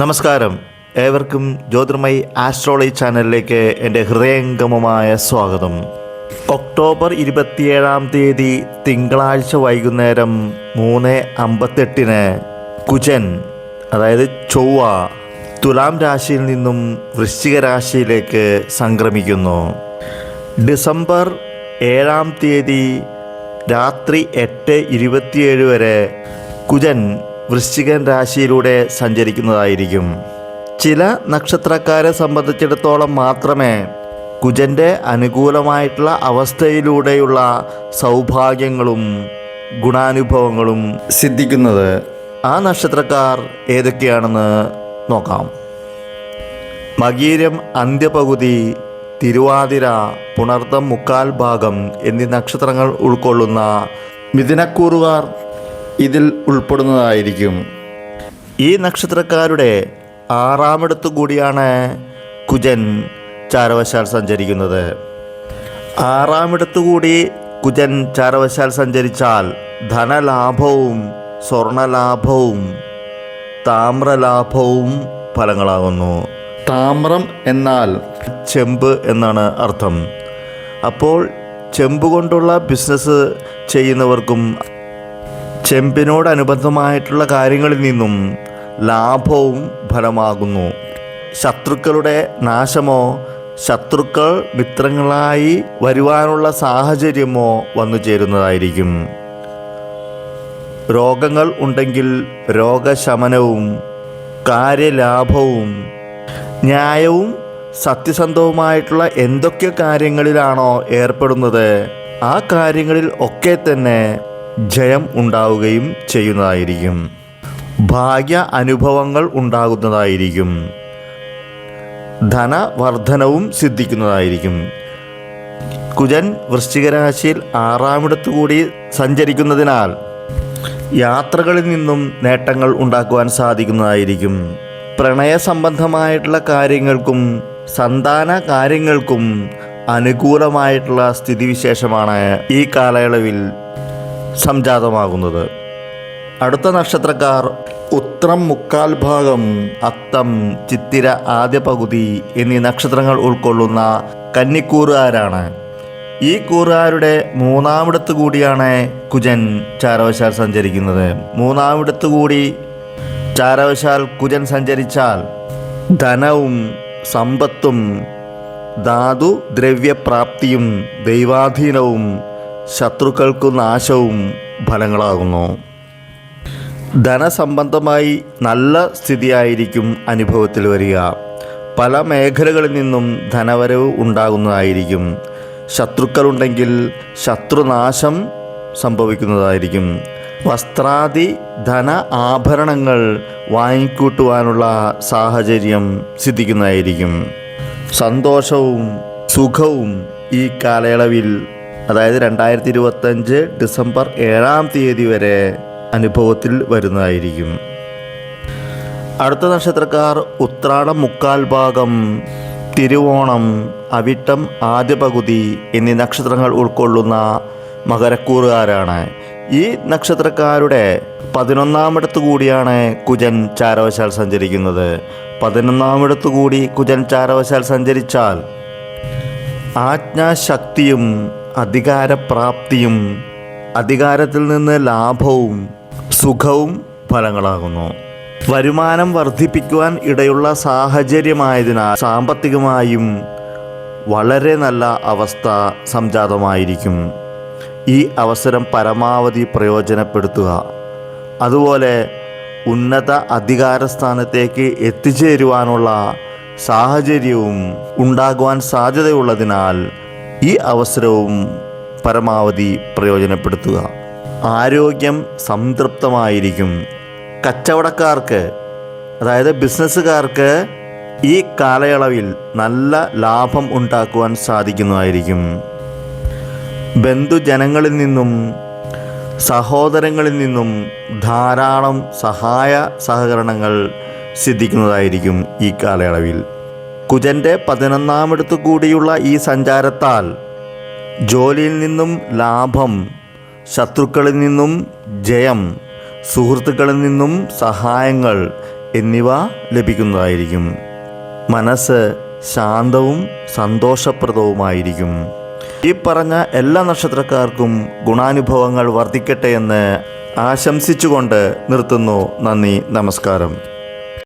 നമസ്കാരം. ഏവർക്കും ജ്യോതിർമയി ആസ്ട്രോളജി ചാനലിലേക്ക് എന്റെ ഹൃദയംഗമമായ സ്വാഗതം. ഒക്ടോബർ ഇരുപത്തിയേഴാം തീയതി തിങ്കളാഴ്ച വൈകുന്നേരം മൂന്ന് അമ്പത്തെട്ടിന് കുജൻ അതായത് ചൊവ്വ തുലാം രാശിയിൽ നിന്നും വൃശ്ചിക രാശിയിലേക്ക് സംക്രമിക്കുന്നു. ഡിസംബർ ഏഴാം തീയതി രാത്രി എട്ട് ഇരുപത്തിയേഴ് വരെ കുജൻ വൃശ്ചികൻ രാശിയിലൂടെ സഞ്ചരിക്കുന്നതായിരിക്കും. ചില നക്ഷത്രക്കാരെ സംബന്ധിച്ചിടത്തോളം മാത്രമേ കുജന്റെ അനുകൂലമായിട്ടുള്ള അവസ്ഥയിലൂടെയുള്ള സൗഭാഗ്യങ്ങളും ഗുണാനുഭവങ്ങളും സിദ്ധിക്കുന്നത് ആ നക്ഷത്രക്കാർ ഏതൊക്കെയാണെന്ന് നോക്കാം. മകീരം അന്ത്യപകുതി തിരുവാതിര പുണർത്തം മുക്കാൽ ഭാഗം എന്നീ നക്ഷത്രങ്ങൾ ഉൾക്കൊള്ളുന്ന മിഥുനക്കൂറുകാർ ഇതിൽ ഉൾപ്പെടുന്നതായിരിക്കും. ഈ നക്ഷത്രക്കാരുടെ ആറാമിടത്തു കൂടിയാണ് കുജൻ ചാരവശാൽ സഞ്ചരിക്കുന്നത്. ആറാമിടത്തു കൂടി കുജൻ ചാരവശാൽ സഞ്ചരിച്ചാൽ ധനലാഭവും സ്വർണലാഭവും താമ്രലാഭവും ഫലങ്ങളാകുന്നു. താമ്രം എന്നാൽ ചെമ്പ് എന്നാണ് അർത്ഥം. അപ്പോൾ ചെമ്പ് കൊണ്ടുള്ള ബിസിനസ് ചെയ്യുന്നവർക്കും ചെമ്പിനോടനുബന്ധമായിട്ടുള്ള കാര്യങ്ങളിൽ നിന്നും ലാഭവും ഫലമാകുന്നു. ശത്രുക്കളുടെ നാശമോ ശത്രുക്കൾ മിത്രങ്ങളായി വരുവാനുള്ള സാഹചര്യമോ വന്നു ചേരുന്നതായിരിക്കും. രോഗങ്ങൾ ഉണ്ടെങ്കിൽ രോഗശമനവും കാര്യലാഭവും ന്യായവും സത്യസന്ധവുമായിട്ടുള്ള എന്തൊക്കെ കാര്യങ്ങളിലാണോ ഏർപ്പെടുന്നത് ആ കാര്യങ്ങളിൽ ഒക്കെ തന്നെ ജയം ഉണ്ടാവുകയും ചെയ്യുന്നതായിരിക്കും. ഭാഗ്യ അനുഭവങ്ങൾ ഉണ്ടാകുന്നതായിരിക്കും. ധനവർദ്ധനവും സിദ്ധിക്കുന്നതായിരിക്കും. കുജൻ വൃശ്ചികരാശിയിൽ ആറാമിടത്ത് കൂടി സഞ്ചരിക്കുന്നതിനാൽ യാത്രകളിൽ നിന്നും നേട്ടങ്ങൾ ഉണ്ടാക്കുവാൻ സാധിക്കുന്നതായിരിക്കും. പ്രണയ സംബന്ധമായിട്ടുള്ള കാര്യങ്ങൾക്കും സന്താന കാര്യങ്ങൾക്കും അനുകൂലമായിട്ടുള്ള സ്ഥിതിവിശേഷമാണ് ഈ കാലയളവിൽ. സംജാതമാകുന്നത്. അടുത്ത നക്ഷത്രക്കാർ ഉത്രം മുക്കാൽ ഭാഗം അത്തം ചിത്തിര ആദ്യ പകുതി എന്നീ നക്ഷത്രങ്ങൾ ഉൾക്കൊള്ളുന്ന കന്നിക്കൂറുകാരാണ്. ഈ കൂറുകാരുടെ മൂന്നാമിടത്ത് കൂടിയാണ് കുജൻ ചാരവശാൽ സഞ്ചരിക്കുന്നത്. മൂന്നാമിടത്ത് കൂടി ചാരവശാൽ കുജൻ സഞ്ചരിച്ചാൽ ധനവും സമ്പത്തും ധാതു ദ്രവ്യപ്രാപ്തിയും ദൈവാധീനവും ശത്രുക്കൾക്കു നാശവും ഫലങ്ങളാകുന്നു. ധനസംബന്ധമായി നല്ല സ്ഥിതിയായിരിക്കും അനുഭവത്തിൽ വരിക. പല മേഖലകളിൽ നിന്നും ധനവരവ് ഉണ്ടാകുന്നതായിരിക്കും. ശത്രുക്കളുണ്ടെങ്കിൽ ശത്രുനാശം സംഭവിക്കുന്നതായിരിക്കും. വസ്ത്രാദി ധന ആഭരണങ്ങൾ വാങ്ങിക്കൂട്ടുവാനുള്ള സാഹചര്യം സിദ്ധിക്കുന്നതായിരിക്കും. സന്തോഷവും സുഖവും ഈ കാലയളവിൽ അതായത് രണ്ടായിരത്തി ഇരുപത്തഞ്ച് ഡിസംബർ ഏഴാം തീയതി വരെ അനുഭവത്തിൽ വരുന്നതായിരിക്കും. അടുത്ത നക്ഷത്രക്കാർ ഉത്രാടം മുക്കാൽ ഭാഗം തിരുവോണം അവിട്ടം ആദ്യ പകുതി എന്നീ നക്ഷത്രങ്ങൾ ഉൾക്കൊള്ളുന്ന മകരക്കൂറുകാരാണ്. ഈ നക്ഷത്രക്കാരുടെ പതിനൊന്നാമിടത്ത് കൂടിയാണ് കുജൻ ചാരവശാൽ സഞ്ചരിക്കുന്നത്. പതിനൊന്നാമിടത്ത് കൂടി കുജൻ ചാരവശാൽ സഞ്ചരിച്ചാൽ ആജ്ഞാശക്തിയും അധികാരപ്രാപ്തിയും അധികാരത്തിൽ നിന്ന് ലാഭവും സുഖവും ഫലങ്ങളാകുന്നു. വരുമാനം വർദ്ധിപ്പിക്കുവാൻ ഇടയുള്ള സാഹചര്യമായതിനാൽ സാമ്പത്തികമായും വളരെ നല്ല അവസ്ഥ സംജാതമായിരിക്കും. ഈ അവസരം പരമാവധി പ്രയോജനപ്പെടുത്തുക. അതുപോലെ ഉന്നത അധികാര സ്ഥാനത്തേക്ക് എത്തിച്ചേരുവാനുള്ള സാഹചര്യവും ഉണ്ടാകുവാൻ സാധ്യതയുള്ളതിനാൽ ഈ അവസരവും പരമാവധി പ്രയോജനപ്പെടുത്തുക. ആരോഗ്യം സംതൃപ്തമായിരിക്കും. കച്ചവടക്കാർക്ക് അതായത് ബിസിനസ്സുകാർക്ക് ഈ കാലയളവിൽ നല്ല ലാഭം ഉണ്ടാക്കുവാൻ സാധിക്കുന്നതായിരിക്കും. ബന്ധുജനങ്ങളിൽ നിന്നും സഹോദരങ്ങളിൽ നിന്നും ധാരാളം സഹായ സഹകരണങ്ങൾ സിദ്ധിക്കുന്നതായിരിക്കും ഈ കാലയളവിൽ. കുജന്റെ പതിനൊന്നാമിടത്തു കൂടിയുള്ള ഈ സഞ്ചാരത്താൽ ജോലിയിൽ നിന്നും ലാഭം ശത്രുക്കളിൽ നിന്നും ജയം സുഹൃത്തുക്കളിൽ നിന്നും സഹായങ്ങൾ എന്നിവ ലഭിക്കുന്നതായിരിക്കും. മനസ്സ് ശാന്തവും സന്തോഷപ്രദവുമായിരിക്കും. ഈ പറഞ്ഞ എല്ലാ നക്ഷത്രക്കാർക്കും ഗുണാനുഭവങ്ങൾ വർദ്ധിക്കട്ടെ എന്ന് ആശംസിച്ചുകൊണ്ട് നിർത്തുന്നു. നന്ദി നമസ്കാരം.